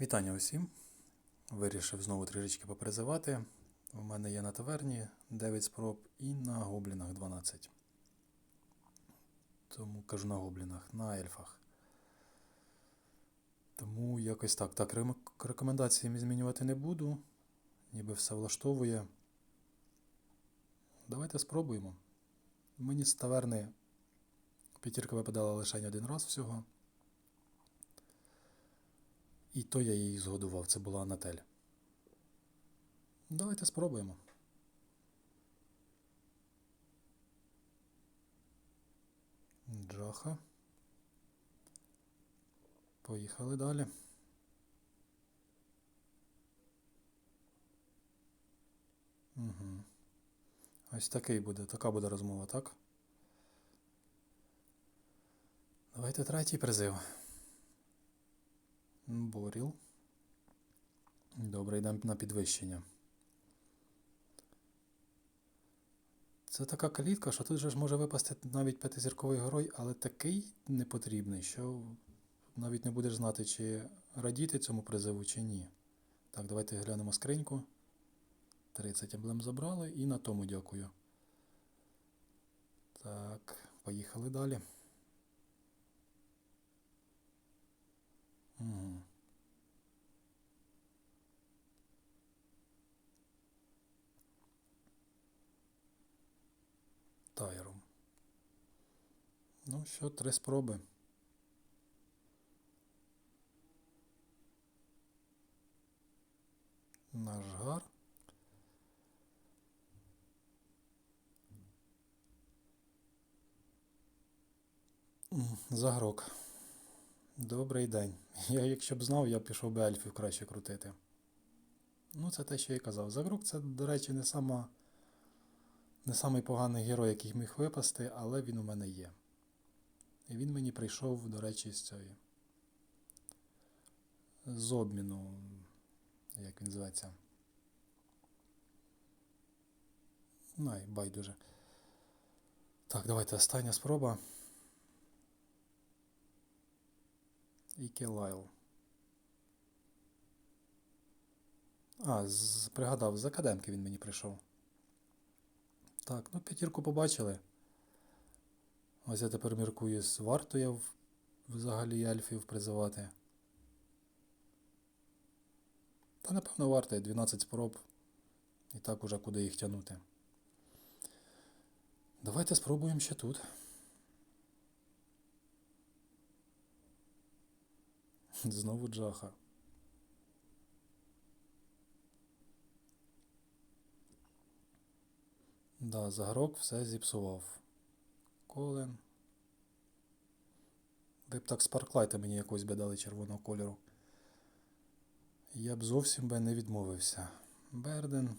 Вітання усім. Вирішив знову трішечки попризивати. У мене є на таверні 9 спроб і на гоблінах 12. Тому кажу на гоблінах, на ельфах. Тому якось так. Так, рекомендації змінювати не буду. Ніби все влаштовує. Давайте спробуємо. Мені з таверни п'ятірка випадала лише один раз всього. І то я її згодував, це була Анатель. Давайте спробуємо. Джаха. Поїхали далі. Угу. Ось такий буде, така буде розмова, так? Давайте третій призив. Боріл. Добре, йдемо на підвищення. Це така калітка, що тут же ж може випасти навіть п'ятизірковий герой, але такий непотрібний, що навіть не будеш знати, чи радіти цьому призиву, чи ні. Так, давайте глянемо скриньку. 30 емблем забрали і на тому дякую. Так, поїхали далі. Угу. Тайром. Ну що, три спроби. Наш гар. Загрок. Добрий день. Я, якщо б знав, я б пішов би ельфів краще крутити. Ну, це те, що я казав. Загрок це, до речі, не сама. Не самий поганий герой, який міг випасти, але він у мене є. І він мені прийшов, до речі, з цієї. З обміну. Як він зветься? Най, байдуже. Так, давайте остання спроба. І Келайл. А, з, пригадав, з академки він мені прийшов. Так, ну п'ятірку побачили. Ось я тепер міркую, варто я взагалі ельфів призивати. Та напевно варто, є 12 спроб. І так уже куди їх тягнути. Давайте спробуємо ще тут. Знову Джаха. Да, Загрок все зіпсував. Колен. Ви б так спарклайта мені якось би дали червоного кольору. Я б зовсім би не відмовився. Берден.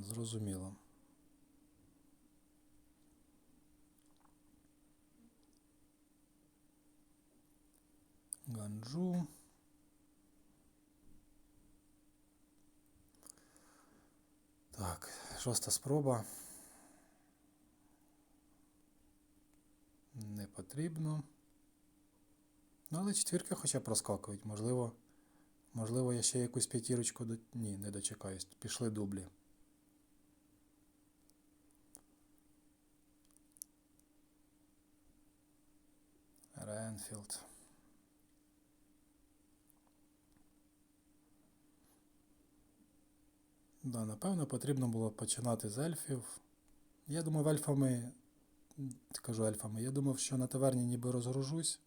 Зрозуміло. Ганджу. Так, шоста спроба. Не потрібно. Ну, але четвірки хоча б проскакують. Можливо, можливо, я ще якусь п'ятірочку до... Ні, не дочекаюсь. Пішли дублі. Ренфілд. Да, напевно, потрібно було починати з ельфів. Я думав, ельфами. Кажу ельфами. Я думав, що на таверні ніби розгружусь.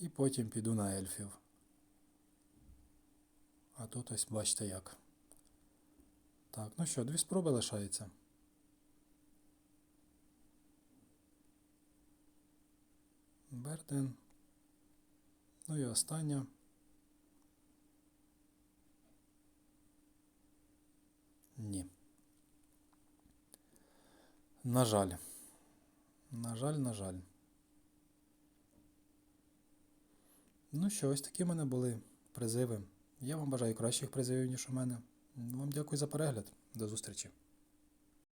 І потім піду на ельфів. А тут ось бачите як. Так, ну що, дві спроби лишається. Берден. Ну і остання. Ні. На жаль. На жаль, на жаль. Ну що, ось такі в мене були призиви. Я вам бажаю кращих призивів, ніж у мене. Вам дякую за перегляд. До зустрічі.